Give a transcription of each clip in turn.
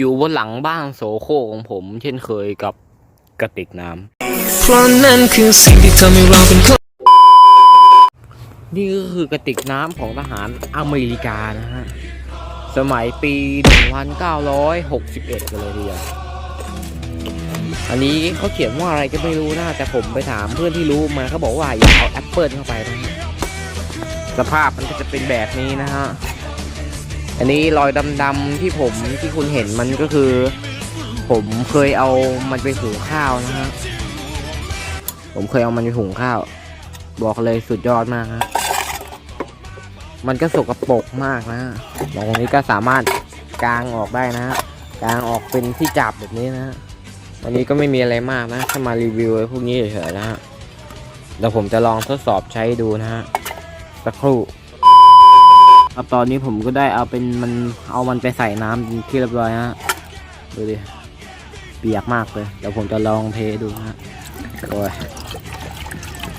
อยู่บนหลังบ้านโสโครของผม เช่นเคยกับกระติกน้ำเพราะนั่นคือสิ่งที่ทำให้เราเป็นคนนี่ก็คือกระติกน้ำของทหารอเมริกานะฮะ สมัยปี 1961 กันเลยทีเดียวอันนี้เขาเขียนว่าอะไรก็ไม่รู้นะ แต่ผมไปถามเพื่อนที่รู้มาเขาบอกว่าอย่าเอาแอปเปิลเข้าไปนะสภาพมันก็จะเป็นแบบนี้นะฮะ อันนี้รอยดำๆที่ผมที่คุณเห็นมันก็คือ ผมเคยเอามันไปหุงข้าวนะฮะผมเคยเอามันไปหุงข้าว บอกเลยสุดยอดมากฮะมันก็สกปรกมากนะฮะตรงนี้ก็สามารถกางออกได้นะฮะกางออกเป็นที่จับแบบนี้นะฮะวันนี้ก็ไม่มีอะไรมากนะแค่มารีวิวพวกนี้เฉยๆนะฮะเดี๋ยวผมจะลองทดสอบใช้ดูนะฮะสักครู่ ครับตอนนี้ผมก็ได้เอาเป็นมันเอามันไปใส่น้ำที่เรียบร้อยฮะดูดิเปียกมากเลยเดี๋ยวผมจะลองเทดูฮะโอ้ย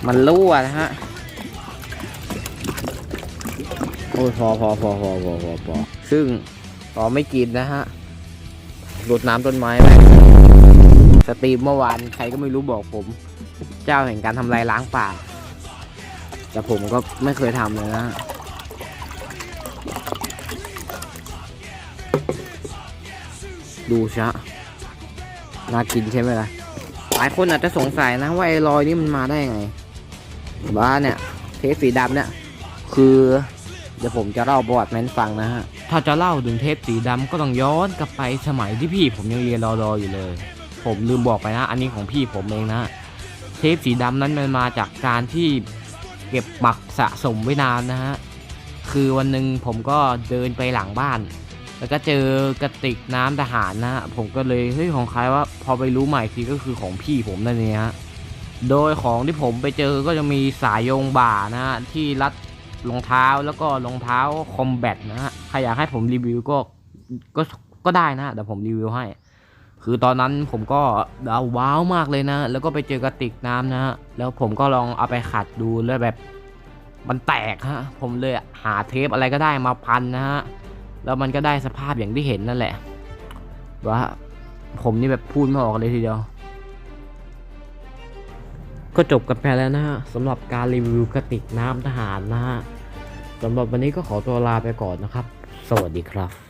มันรั่วนะฮะโอ้ยพอพอพอพอพอพอพอซึ่งพอไม่กินนะฮะรดน้ำต้นไม้ไปสตรีมเมื่อวานใครก็ไม่รู้บอกผม เจ้าแห่งการทำลายล้างป่า แต่ผมก็ไม่เคยทำเลยนะ ดูชะน่ากินใช่ไหมล่ะ หลายคนอาจจะสงสัยนะว่าไอ้รอยนี้มันมาได้ยังไงบ้าเนี่ย เทปสีดำเนี่ย คือเดี๋ยวผมจะเล่าประวัติแมนฟังนะฮะ ถ้าจะเล่าถึงเทปสีดำก็ต้องย้อนกลับไปสมัยที่พี่ผมยังเรียนรอรออยู่เลย ผมลืมบอกไปนะ อันนี้ของพี่ผมเองนะเทปสีดำนั้นมันมาจากการที่เก็บหมักสะสมไว้นานนะฮะ คือวันหนึ่งผมก็เดินไปหลังบ้าน แล้วก็เจอกระติกน้ำทหารนะฮะผมก็เลยเฮ้ยของใครว่าพอไปรู้ใหม่ทีก็คือของพี่ผมนั่นเองฮะโดยของที่ผมไปเจอก็จะมีสายโยงบ่านะฮะที่รัดรองเท้าแล้วก็รองเท้าคอมแบทนะฮะใครอยากให้ผมรีวิวก็ก็ก็ได้นะเดี๋ยวผมรีวิวให้ คือตอนนั้นผมก็ดาวว้าวมากเลยนะ แล้วก็ไปเจอกระติกน้ำนะฮะแล้วผมก็ลองเอาไปขัดดูแล้วแบบมันแตกฮะผมเลยหาเทปอะไรก็ได้มาพันนะฮะ แล้วมันก็ได้สภาพอย่างที่เห็นนั่นแหละว่าผมนี่แบบพูดไม่ออกเลยทีเดียว ก็จบกันไปแล้วนะฮะสำหรับการรีวิวกระติกน้ำทหารนะฮะสำหรับวันนี้ก็ขอตัวลาไปก่อนนะครับ สวัสดีครับ